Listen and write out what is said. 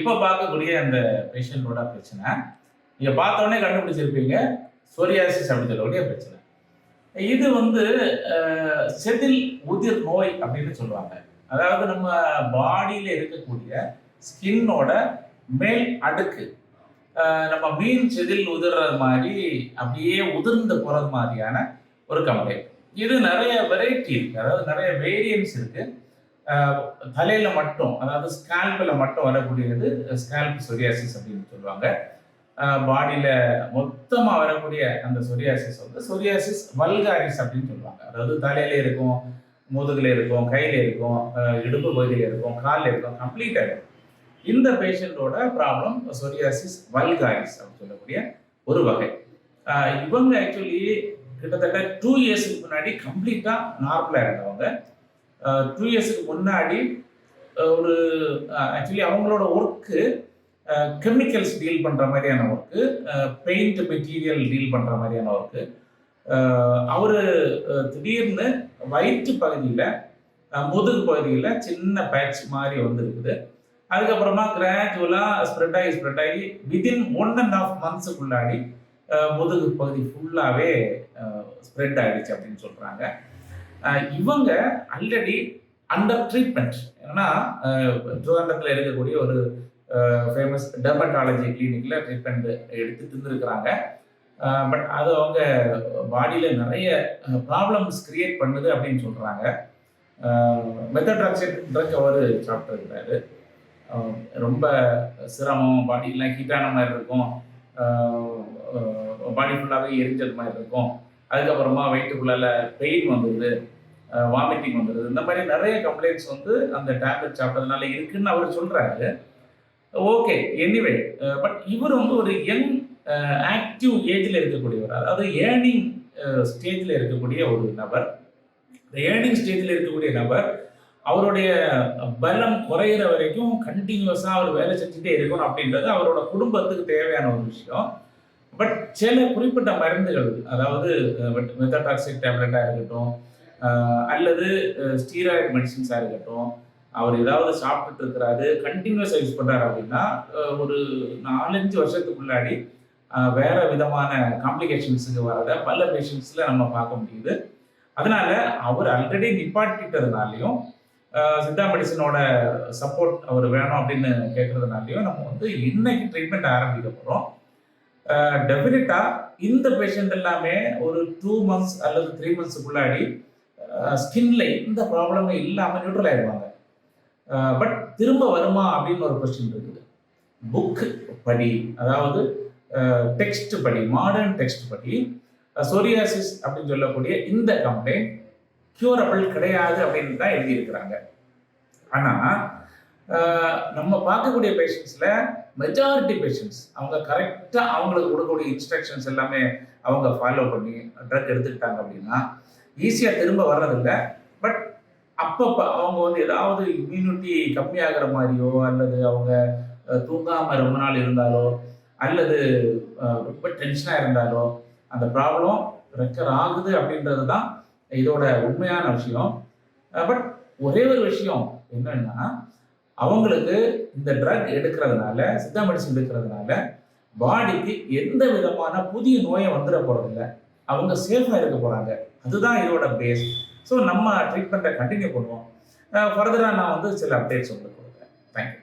இப்போ பார்க்கக்கூடிய அந்த பேஷண்டோட பிரச்சனை. நீங்கள் பார்த்தோன்னே கண்டுபிடிச்சிருப்பீங்க. சோரியாசிஸ் அப்படின்னு சொல்லக்கூடிய பிரச்சனை. இது வந்து செதில் உதிர் நோய் அப்படின்னு சொல்லுவாங்க. அதாவது நம்ம பாடியில் இருக்கக்கூடிய ஸ்கின்னோட மேல் அடுக்கு. நம்ம மீன் செதில் உதிர்றது மாதிரி அப்படியே உதிர்ந்து போகிறது மாதிரியான ஒரு கம்ப்ளைண்ட் இது நிறைய வெரைட்டி இருக்கு. அதாவது நிறைய வேரியன்ஸ் இருக்குது தலையில மட்டும் அதாவது ஸ்கேல்பில் மட்டும் வரக்கூடியது ஸ்கேல்ப் சொரியாசிஸ் அப்படின்னு சொல்லுவாங்க. பாடியில மொத்தமாக வரக்கூடிய அந்த சொரியாசிஸ் வந்து சொரியாசிஸ் வல்காரிஸ் அப்படின்னு சொல்லுவாங்க. அதாவது தலையில இருக்கும் முதுகுல இருக்கும் கையில இருக்கும் இடுப்பு பகுதியில இருக்கும் காலில் இருக்கும் கம்ப்ளீட்டாக இருக்கும். இந்த பேஷண்டோட ப்ராப்ளம் சொரியாசிஸ் வல்காரிஸ் அப்படின்னு சொல்லக்கூடிய ஒரு வகை. இவங்க ஆக்சுவலி கிட்டத்தட்ட டூ இயர்ஸ்க்கு முன்னாடி கம்ப்ளீட்டாக நார்மலாக இருந்தவங்க. டூ இயர்ஸுக்கு முன்னாடி ஒரு ஆக்சுவலி அவங்களோட ஒர்க்கு கெமிக்கல்ஸ் டீல் பண்ணுற மாதிரியான ஒர்க்கு பெயிண்ட் மெட்டீரியல் டீல் பண்ணுற மாதிரியான ஒர்க்கு அவர் திடீர்னு வயிற்று பகுதியில் முதுகு பகுதியில் சின்ன பேட்ச் மாதிரி வந்திருக்குது. அதுக்கப்புறமா கிராஜுவலாக ஸ்ப்ரெட் ஆகி ஸ்ப்ரெட் ஆகி விதின் ஒன் அண்ட் ஆஃப் மந்த்ஸுக்குள்ளாடி முதுகு பகுதி ஃபுல்லாகவே ஸ்ப்ரெட் ஆகிடுச்சு அப்படின்னு சொல்கிறாங்க இவங்க ஆல்ரெடி அண்டர் ட்ரீட்மெண்ட் ஏன்னா திருவனந்தத்தில் இருக்கக்கூடிய ஒரு ஃபேமஸ் டெர்மட்டாலஜி கிளினிக்ல ட்ரீட்மெண்ட் எடுத்துட்டு இருந்திருக்கிறாங்க பட் அது அவங்க பாடியில் நிறைய ப்ராப்ளம்ஸ் கிரியேட் பண்ணுது அப்படின்னு சொல்கிறாங்க மெத்தட்ராக்சைட் ட்ரக் அவர் சாப்பிட்டுருக்கிறாரு ரொம்ப சிரமம். பாடியெலாம் ஹீட்டான மாதிரி இருக்கும். பாடி ஃபுல்லாகவே எரிஞ்சது மாதிரி இருக்கும். அதுக்கப்புறமா வயிற்றுக்குள்ளால பெயின் வந்தது வாமிட்டிங் வந்துடுது இந்த மாதிரி நிறைய கம்ப்ளைண்ட்ஸ் வந்து அந்த டேப்லெட் சாப்பிட்டதுனால இருக்குன்னு அவர் சொல்கிறாரு ஓகே எனிவே பட் இவர் வந்து ஒரு யங் ஆக்டிவ் ஏஜில் இருக்கக்கூடியவர். அதாவது ஏர்னிங் ஸ்டேஜில் இருக்கக்கூடிய ஒரு நபர். இந்த ஏர்னிங் ஸ்டேஜில் இருக்கக்கூடிய நபர் அவருடைய பலம் குறையிற வரைக்கும் கண்டினியூஸாக அவர் வேலை செஞ்சுட்டே இருக்கணும் அப்படின்றது அவரோட குடும்பத்துக்கு தேவையான ஒரு விஷயம். பட் சில குறிப்பிட்ட மருந்துகள் அதாவது மெத்தடாக்சிக் டேப்லெட்டாக இருக்கட்டும் அல்லது ஸ்டீராய்டு மெடிசின்ஸாக இருக்கட்டும் அவர் ஏதாவது சாப்பிட்டுட்டு இருக்கிறாரு கண்டினியூஸாக யூஸ் பண்ணுறாரு அப்படின்னா ஒரு நாலஞ்சு வருஷத்துக்குள்ளாடி முன்னாடி வேற விதமான காம்ப்ளிகேஷன்ஸுக்கு வரத பல பேஷண்ட்ஸில் நம்ம பார்க்க முடியுது. அதனால அவர் ஆல்ரெடி நிப்பாட்டிட்டதுனாலையும் சித்தா மெடிசனோட சப்போர்ட் அவர் வேணும் அப்படின்னு கேட்கறதுனாலையும் நம்ம வந்து இன்னைக்கு ட்ரீட்மெண்ட் ஆரம்பிக்க போகிறோம் டெஃபினட்டா இந்த பேஷண்ட் எல்லாமே ஒரு டூ மந்த்ஸ் அல்லது த்ரீ மந்த்ஸுக்குள்ளாடி ஸ்கின்ல எந்த ப்ராப்ளமே இல்லாமல் நியூட்ரல் ஆயிடுவாங்க பட் திரும்ப வருமா அப்படின்னு ஒரு கொஸ்டின் இருக்குது. புக் படி அதாவது டெக்ஸ்ட் படி மாடர்ன் டெக்ஸ்ட் படி சோரியாசிஸ் அப்படின்னு சொல்லக்கூடிய இந்த கம்ப்ளைண்ட் கியூரபிள் கிடையாது அப்படின்னு தான் எழுதியிருக்கிறாங்க. ஆனால் நம்ம பார்க்கக்கூடிய பேஷண்ட்ஸில் மெஜாரிட்டி பேஷண்ட்ஸ் அவங்க கரெக்டாக அவங்களுக்கு கொடுக்கக்கூடிய இன்ஸ்ட்ரக்ஷன்ஸ் எல்லாமே அவங்க ஃபாலோ பண்ணி ட்ரக் எடுத்துக்கிட்டாங்க அப்படின்னா ஈஸியாக திரும்ப வர்றதில்லை. பட் அப்பப்போ அவங்க வந்து ஏதாவது இம்யூனிட்டி கம்மியாகிற மாதிரியோ அல்லது அவங்க தூங்காமல் ரொம்ப நாள் இருந்தாலோ அல்லது ரொம்ப டென்ஷனாக இருந்தாலோ அந்த ப்ராப்ளம் ரெக்கர் ஆகுது அப்படின்றது தான் இதோட உண்மையான விஷயம். பட் ஒரே ஒரு விஷயம் என்னன்னா அவங்களுக்கு இந்த ட்ரக் எடுக்கிறதுனால சித்தா மெடிசன் எடுக்கிறதுனால பாடிக்கு எந்த விதமான புதிய நோயை வந்துட போறதில்ல. அவங்க சேஃபாக இருக்க போகிறாங்க அதுதான் இதோட பேஸ் ஸோ நம்ம ட்ரீட்மெண்ட்டை கண்டினியூ பண்ணுவோம். ஃபர்தராக நான் வந்து சில அப்டேட்ஸ் உங்களுக்கு கொடுக்குறேன். தேங்க்யூ